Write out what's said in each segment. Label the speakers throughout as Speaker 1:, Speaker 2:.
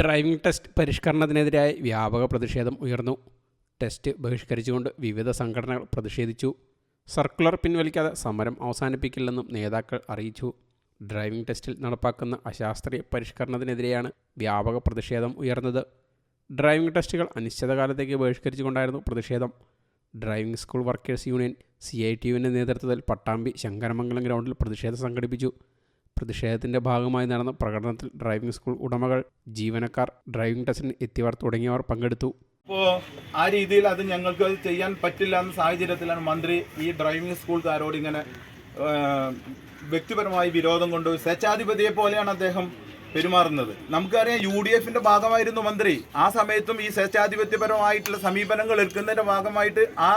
Speaker 1: Driving test പരിഷ്കരണത്തിനെതിരായി വ്യാപക പ്രതിഷേധം ഉയർന്നു. ടെസ്റ്റ് ബഹിഷ്കരിച്ചുകൊണ്ട് വിവിധ സംഘടനകൾ പ്രതിഷേധിച്ചു. സർക്കുലർ പിൻവലിക്കാതെ സമരം അവസാനിപ്പിക്കില്ലെന്നും നേതാക്കൾ അറിയിച്ചു. ഡ്രൈവിംഗ് ടെസ്റ്റിൽ നടപ്പാക്കുന്ന അശാസ്ത്രീയ പരിഷ്കരണത്തിനെതിരെയാണ് വ്യാപക പ്രതിഷേധം ഉയർന്നത്. ഡ്രൈവിംഗ് ടെസ്റ്റുകൾ അനിശ്ചിതകാലത്തേക്ക് ബഹിഷ്കരിച്ചുകൊണ്ടായിരുന്നു പ്രതിഷേധം. Driving school workers union C I T യുവിന്റെ നേതൃത്വത്തിൽ പട്ടാമ്പി ശങ്കരമംഗലം ഗ്രൗണ്ടിൽ പ്രതിഷേധം സംഘടിപ്പിച്ചു. പ്രതിഷേധത്തിന്റെ ഭാഗമായി നടന്ന പ്രകടനത്തിൽ ഡ്രൈവിംഗ് സ്കൂൾ ഉടമകൾ ജീവനക്കാർ ഡ്രൈവിംഗ് ടെസ്റ്റിന് എത്തിയവർ തുടങ്ങിയവർ പങ്കെടുത്തു.
Speaker 2: അപ്പോൾ ആ രീതിയിൽ അത് ഞങ്ങൾക്ക് അത് ചെയ്യാൻ പറ്റില്ല എന്ന സാഹചര്യത്തിലാണ് മന്ത്രി ഈ ഡ്രൈവിംഗ് സ്കൂൾക്കാരോട് ഇങ്ങനെ വ്യക്തിപരമായി വിരോധം കൊണ്ട് സ്വേച്ഛാധിപതിയെ പോലെയാണ് അദ്ദേഹം പെരുമാറുന്നത്. നമുക്കറിയാം യു ഡി എഫിന്റെ ഭാഗമായിരുന്നു മന്ത്രി. ആ സമയത്തും ഈ സ്വേച്ഛാധിപത്യപരമായിട്ടുള്ള സമീപനങ്ങൾ എടുക്കുന്നതിന്റെ ഭാഗമായിട്ട് ആ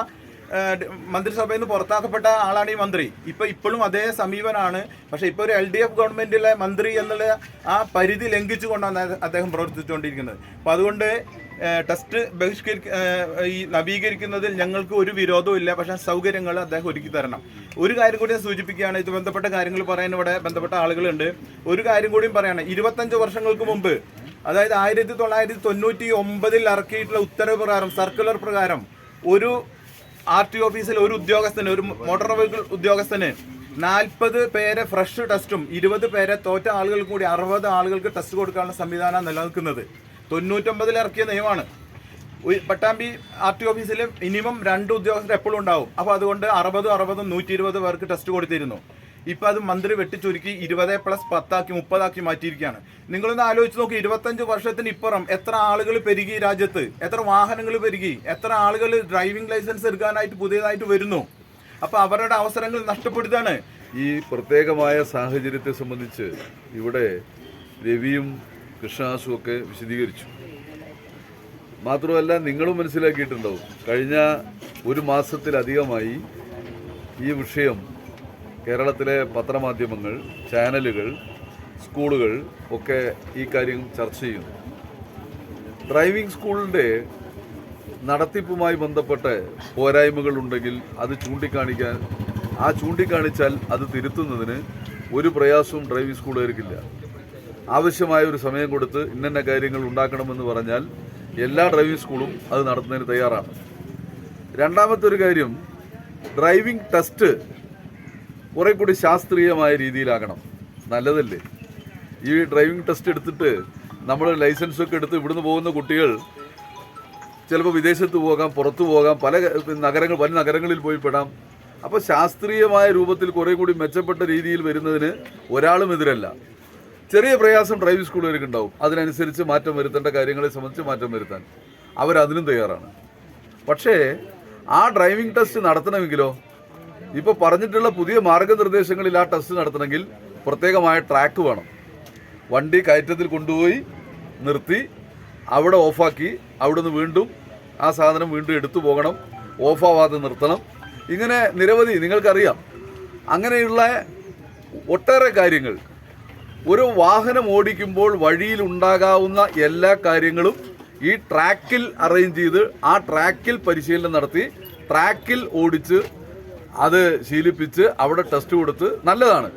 Speaker 2: മന്ത്രിസഭയിൽ നിന്ന് പുറത്താക്കപ്പെട്ട ആളാണ് ഈ മന്ത്രി. ഇപ്പൊ ഇപ്പോഴും അതേ സമീപനാണ്. പക്ഷെ ഇപ്പൊ ഒരു എൽ ഡി എഫ് ഗവൺമെന്റിലെ മന്ത്രി എന്നുള്ള ആ പരിധി ലംഘിച്ചുകൊണ്ടാണ് അദ്ദേഹം പ്രവർത്തിച്ചുകൊണ്ടിരിക്കുന്നത്. അപ്പൊ അതുകൊണ്ട് ടെസ്റ്റ് ബഹിഷ്കരി ഈ നവീകരിക്കുന്നതിൽ ഞങ്ങൾക്ക് ഒരു വിരോധവും ഇല്ല. പക്ഷേ സൗകര്യങ്ങൾ അദ്ദേഹം ഒരുക്കി തരണം. ഒരു കാര്യം കൂടി സൂചിപ്പിക്കുകയാണ്. ഇത് ബന്ധപ്പെട്ട കാര്യങ്ങൾ പറയാൻ ഇവിടെ ബന്ധപ്പെട്ട ആളുകളുണ്ട്. ഒരു കാര്യം കൂടിയും പറയാണ്. ഇരുപത്തഞ്ച് വർഷങ്ങൾക്ക് മുമ്പ് അതായത് ആയിരത്തി തൊള്ളായിരത്തി തൊണ്ണൂറ്റി ഒമ്പതിൽ ഇറക്കിയിട്ടുള്ള ഉത്തരവ് പ്രകാരം സർക്കുലർ പ്രകാരം ഒരു ആർ ടി ഓഫീസിൽ ഒരു ഉദ്യോഗസ്ഥന് ഒരു മോട്ടോർ വെഹിക്കിൾ ഉദ്യോഗസ്ഥന് നാൽപ്പത് പേരെ ഫ്രഷ് ടെസ്റ്റും ഇരുപത് പേരെ തോറ്റ ആളുകൾക്ക് കൂടി അറുപത് ആളുകൾക്ക് ടെസ്റ്റ് കൊടുക്കാനുള്ള സംവിധാനം നിലനിൽക്കുന്നത്. തൊണ്ണൂറ്റൊമ്പതിൽ ഇറക്കിയ നിയമമാണ്. പട്ടാമ്പി ആർ ടി ഓഫീസിൽ മിനിമം രണ്ട് ഉദ്യോഗസ്ഥർ എപ്പോഴും ഉണ്ടാവും. അപ്പോൾ അതുകൊണ്ട് അറുപതും അറുപതും നൂറ്റി ഇരുപത് പേർക്ക് ടെസ്റ്റ് കൊടുത്തിരുന്നു. ഇപ്പം അത് മന്ത്രി വെട്ടിച്ചുരുക്കി ഇരുപത് പ്ലസ് പത്താക്കി മുപ്പതാക്കി മാറ്റിയിരിക്കുകയാണ്. നിങ്ങളൊന്ന് ആലോചിച്ച് നോക്കി ഇരുപത്തഞ്ച് വർഷത്തിന് ഇപ്പുറം എത്ര ആളുകൾ പെരുകി രാജ്യത്ത്? എത്ര വാഹനങ്ങൾ പെരുകി? എത്ര ആളുകൾ ഡ്രൈവിംഗ് ലൈസൻസ് എടുക്കാനായിട്ട് പുതിയതായിട്ട് വരുന്നു? അപ്പോൾ അവരുടെ അവസരങ്ങൾ നഷ്ടപ്പെടുത്താണ്.
Speaker 3: ഈ പ്രത്യേകമായ സാഹചര്യത്തെ സംബന്ധിച്ച് ഇവിടെ രവിയും കൃഷ്ണദാസും ഒക്കെ വിശദീകരിച്ചു. മാത്രമല്ല നിങ്ങളും മനസ്സിലാക്കിയിട്ടുണ്ടാവും കഴിഞ്ഞ ഒരു മാസത്തിലധികമായി ഈ വിഷയം കേരളത്തിലെ പത്രമാധ്യമങ്ങൾ ചാനലുകൾ സ്കൂളുകൾ ഒക്കെ ഈ കാര്യം ചർച്ച ചെയ്യുന്നു. ഡ്രൈവിംഗ് സ്കൂളിന്റെ നടത്തിപ്പുമായി ബന്ധപ്പെട്ട് പോരായ്മകൾ ഉണ്ടെങ്കിൽ അത് ചൂണ്ടിക്കാണിക്കാൻ ആ ചൂണ്ടിക്കാണിച്ചാൽ അത് തിരുത്തുന്നതിന് ഒരു പ്രയാസവും ഡ്രൈവിംഗ് സ്കൂളുകാർക്കില്ല. ആവശ്യമായ ഒരു സമയം കൊടുത്ത് ഇന്നന്ന കാര്യങ്ങൾ ഉണ്ടാക്കണമെന്ന് പറഞ്ഞാൽ എല്ലാ ഡ്രൈവിംഗ് സ്കൂളും അത് നടത്തുന്നതിന് തയ്യാറാണ്. രണ്ടാമത്തെ ഒരു കാര്യം ഡ്രൈവിംഗ് ടെസ്റ്റ് കുറെ കൂടി ശാസ്ത്രീയമായ രീതിയിലാകണം. നല്ലതല്ലേ? ഈ ഡ്രൈവിംഗ് ടെസ്റ്റ് എടുത്തിട്ട് നമ്മൾ ലൈസൻസ് ഒക്കെ എടുത്ത് ഇവിടുന്ന് പോകുന്ന കുട്ടികൾ ചിലപ്പോൾ വിദേശത്ത് പോകാം പുറത്തു പോകാം പല നഗരങ്ങൾ പല നഗരങ്ങളിൽ പോയി പെടാം. അപ്പോൾ ശാസ്ത്രീയമായ രൂപത്തിൽ കുറെ കൂടി മെച്ചപ്പെട്ട രീതിയിൽ വരുന്നതിന് ഒരാളും എതിരല്ല. ചെറിയ പ്രയാസം ഡ്രൈവിംഗ് സ്കൂളുകാർക്ക് ഉണ്ടാവും. അതിനനുസരിച്ച് മാറ്റം വരുത്തേണ്ട കാര്യങ്ങളെ സംബന്ധിച്ച് മാറ്റം വരുത്താൻ. അവരതിനും തയ്യാറാണ്. പക്ഷേ ആ ഡ്രൈവിംഗ് ടെസ്റ്റ് നടത്തണമെങ്കിലോ? ഇപ്പോൾ പറഞ്ഞിട്ടുള്ള പുതിയ മാർഗനിർദ്ദേശങ്ങളിൽ ആ ടെസ്റ്റ് നടത്തണമെങ്കിൽ പ്രത്യേകമായ ട്രാക്ക് വേണം. വണ്ടി കയറ്റത്തിൽ കൊണ്ടുപോയി നിർത്തി അവിടെ ഓഫാക്കി അവിടുന്ന് വീണ്ടും ആ സാധനം വീണ്ടും എടുത്തു പോകണം ഓഫാവാതെ നിർത്തണം. ഇങ്ങനെ നിരവധി നിങ്ങൾക്കറിയാം. അങ്ങനെയുള്ള ഒട്ടേറെ കാര്യങ്ങൾ. ഒരു വാഹനം ഓടിക്കുമ്പോൾ വഴിയിൽ ഉണ്ടാകാവുന്ന എല്ലാ കാര്യങ്ങളും ഈ ട്രാക്കിൽ അറേഞ്ച് ചെയ്ത് ആ ട്രാക്കിൽ പരിശീലനം നടത്തി ട്രാക്കിൽ ഓടിച്ച് അത് ശീലിപ്പിച്ച് അവിടെ ടെസ്റ്റ് കൊടുത്ത് നല്ലതാണ്.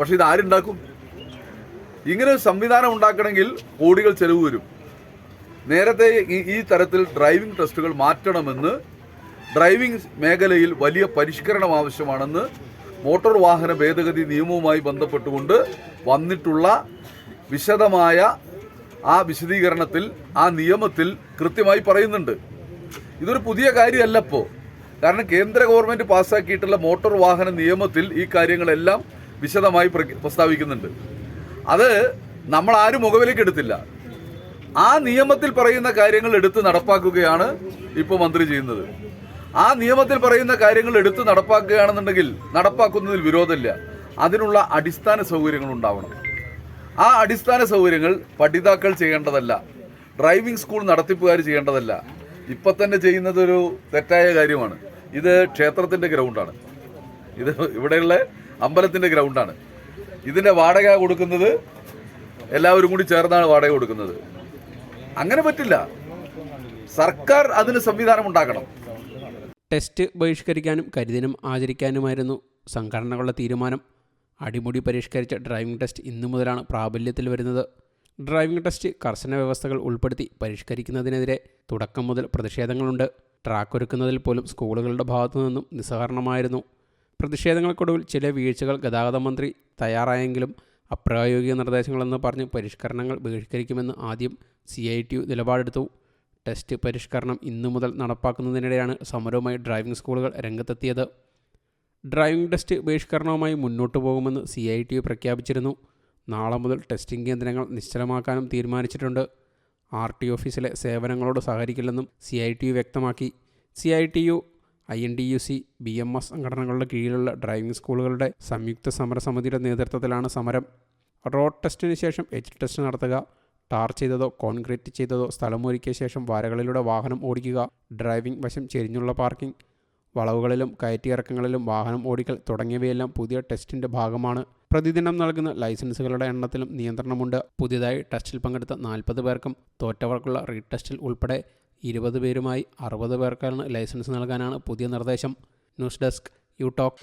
Speaker 3: പക്ഷെ ഇത് ആരുണ്ടാക്കും ഇങ്ങനെ ഒരു സംവിധാനം ഉണ്ടാക്കണമെങ്കിൽ കോടികൾ ചെലവ് വരും. നേരത്തെ ഈ- തരത്തിൽ ഡ്രൈവിംഗ് ടെസ്റ്റുകൾ മാറ്റണമെന്ന് ഡ്രൈവിംഗ് മേഖലയിൽ വലിയ പരിഷ്കരണം ആവശ്യമാണെന്ന് മോട്ടോർ വാഹന ഭേദഗതി നിയമവുമായി ബന്ധപ്പെട്ടുകൊണ്ട് വന്നിട്ടുള്ള വിശദമായ ആ വിശദീകരണത്തിൽ ആ നിയമത്തിൽ കൃത്യമായി പറയുന്നുണ്ട്. ഇതൊരു പുതിയ കാര്യമല്ല ഇപ്പോൾ കാരണം കേന്ദ്ര ഗവൺമെന്റ് പാസ്സാക്കിയിട്ടുള്ള മോട്ടോർ വാഹന നിയമത്തിൽ ഈ കാര്യങ്ങളെല്ലാം വിശദമായി പ്ര- പ്രസ്താവിക്കുന്നുണ്ട്. അത് നമ്മൾ ആരും മുഖവിലേക്ക് എടുത്തില്ല. ആ നിയമത്തിൽ പറയുന്ന കാര്യങ്ങൾ എടുത്ത് നടപ്പാക്കുകയാണ് ഇപ്പോൾ മന്ത്രി ചെയ്യുന്നത്. ആ നിയമത്തിൽ പറയുന്ന കാര്യങ്ങൾ എടുത്ത് നടപ്പാക്കുകയാണെന്നുണ്ടെങ്കിൽ നടപ്പാക്കുന്നതിൽ വിരോധമില്ല. അതിനുള്ള അടിസ്ഥാന സൗകര്യങ്ങൾ ഉണ്ടാവണം. ആ അടിസ്ഥാന സൗകര്യങ്ങൾ പഠിതാക്കൾ ചെയ്യേണ്ടതല്ല. Driving school നടത്തിപ്പുകാർ ചെയ്യേണ്ടതല്ല. ഇപ്പം തന്നെ ചെയ്യുന്നത് ഒരു തെറ്റായ കാര്യമാണ്. ഇത് ക്ഷേത്രത്തിന്റെ ഗ്രൗണ്ടാണ്. ഇത് ഇവിടെയുള്ള അമ്പലത്തിന്റെ ഗ്രൗണ്ടാണ്. ഇതിന്റെ വാടക കൊടുക്കുന്നത് എല്ലാവരും കൂടി ചേർന്നാണ് വാടക കൊടുക്കുന്നത്. അങ്ങനെ പറ്റില്ല. സർക്കാർ അതിന് സംവിധാനം ഉണ്ടാക്കണം.
Speaker 1: ടെസ്റ്റ് ബഹിഷ്കരിക്കാനും കരിദിനം ആചരിക്കാനുമായിരുന്നു സംഘടനകളുടെ തീരുമാനം. അടിമുടി പരിഷ്കരിച്ച ഡ്രൈവിംഗ് ടെസ്റ്റ് ഇന്നു മുതലാണ് പ്രാബല്യത്തിൽ വരുന്നത്. ഡ്രൈവിംഗ് ടെസ്റ്റ് കർശന വ്യവസ്ഥകൾ ഉൾപ്പെടുത്തി പരിഷ്കരിക്കുന്നതിനെതിരെ തുടക്കം മുതൽ പ്രതിഷേധങ്ങളുണ്ട്. ട്രാക്ക് ഒരുക്കുന്നതിൽ പോലും സ്കൂളുകളുടെ ഭാഗത്തു നിന്നും നിസ്സഹകരണമായിരുന്നു. പ്രതിഷേധങ്ങൾക്കൊടുവിൽ ചില വീഴ്ചകൾ ഗതാഗത മന്ത്രി തയ്യാറായെങ്കിലും അപ്രായോഗിക നിർദ്ദേശങ്ങളെന്ന് പറഞ്ഞ് പരിഷ്കരണങ്ങൾ ബഹിഷ്കരിക്കുമെന്ന് ആദ്യം സി ഐ ടി യു നിലപാടെടുത്തു. ടെസ്റ്റ് പരിഷ്കരണം ഇന്നു മുതൽ നടപ്പാക്കുന്നതിനിടെയാണ് സമരവുമായി ഡ്രൈവിംഗ് സ്കൂളുകൾ രംഗത്തെത്തിയത്. ഡ്രൈവിംഗ് ടെസ്റ്റ് ബഹിഷ്കരണവുമായി മുന്നോട്ടു പോകുമെന്ന് സി ഐ ടി യു പ്രഖ്യാപിച്ചിരുന്നു. നാളെ മുതൽ ടെസ്റ്റിംഗ് കേന്ദ്രങ്ങൾ നിശ്ചലമാക്കാനും തീരുമാനിച്ചിട്ടുണ്ട്. ആർ ടി ഓഫീസിലെ സേവനങ്ങളോട് സഹകരിക്കില്ലെന്നും സി ഐ ടി യു വ്യക്തമാക്കി. C I T U I N D U C B M S സംഘടനകളുടെ കീഴിലുള്ള ഡ്രൈവിംഗ് സ്കൂളുകളുടെ സംയുക്ത സമരസമിതിയുടെ നേതൃത്വത്തിലാണ് സമരം. റോഡ് ടെസ്റ്റിന് ശേഷം എച്ച് ടെസ്റ്റ് നടത്തുക ടാർ ചെയ്തതോ കോൺക്രീറ്റ് ചെയ്തതോ സ്ഥലമൊരുക്കിയ ശേഷം വരകളിലൂടെ വാഹനം ഓടിക്കുക ഡ്രൈവിംഗ് വശം ചെരിഞ്ഞുള്ള പാർക്കിംഗ് വളവുകളിലും കയറ്റിയിറക്കങ്ങളിലും വാഹനം ഓടിക്കൽ തുടങ്ങിയവയെല്ലാം പുതിയ ടെസ്റ്റിന്റെ ഭാഗമാണ്. പ്രതിദിനം നൽകുന്ന ലൈസൻസുകളുടെ എണ്ണത്തിലും നിയന്ത്രണമുണ്ട്. പുതിയതായി ടെസ്റ്റിൽ പങ്കെടുത്ത നാൽപ്പത് പേർക്കും തോറ്റവർക്കുള്ള റീടെസ്റ്റിൽ ഉൾപ്പെടെ ഇരുപത് പേരുമായി അറുപത് പേർക്കാണ് ലൈസൻസ് നൽകാനാണ് പുതിയ നിർദ്ദേശം. News desk you talk